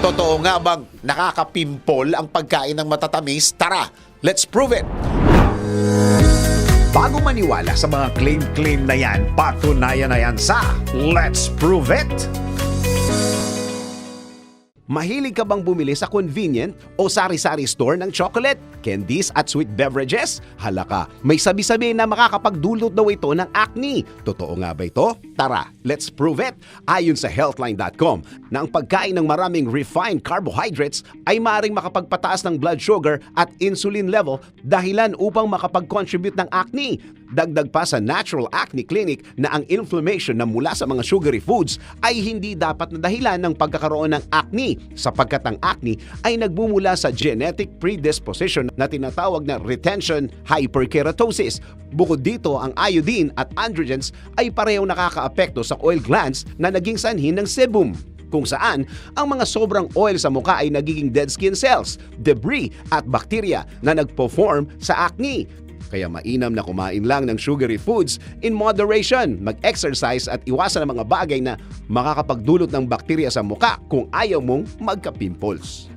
Totoo nga bang nakakapimpol ang pagkain ng matatamis? Tara, let's prove it! Bago maniwala sa mga claim-claim na yan, patunayan na yan sa Let's Prove It! Mahilig ka bang bumili sa convenient o sari-sari store ng chocolate, candies at sweet beverages? Halaka, may sabi-sabi na makakapagdulot daw ito ng acne. Totoo nga ba ito? Tara, let's prove it! Ayon sa healthline.com na ang pagkain ng maraming refined carbohydrates ay maaaring makapagpataas ng blood sugar at insulin level dahilan upang makapag-contribute ng acne. Dagdag pa sa Natural Acne Clinic na ang inflammation na mula sa mga sugary foods ay hindi dapat na dahilan ng pagkakaroon ng acne sapagkat ang acne ay nagbumula sa genetic predisposition na tinatawag na retention hyperkeratosis. Bukod dito, ang iodine at androgens ay parehong nakakaapekto sa oil glands na naging sanhi ng sebum kung saan ang mga sobrang oil sa mukha ay nagiging dead skin cells, debris at bakterya na nagpo-form sa acne. Kaya mainam na kumain lang ng sugary foods in moderation, mag-exercise at iwasan ang mga bagay na makakapagdulot ng bakterya sa muka kung ayaw mong magka-pimples.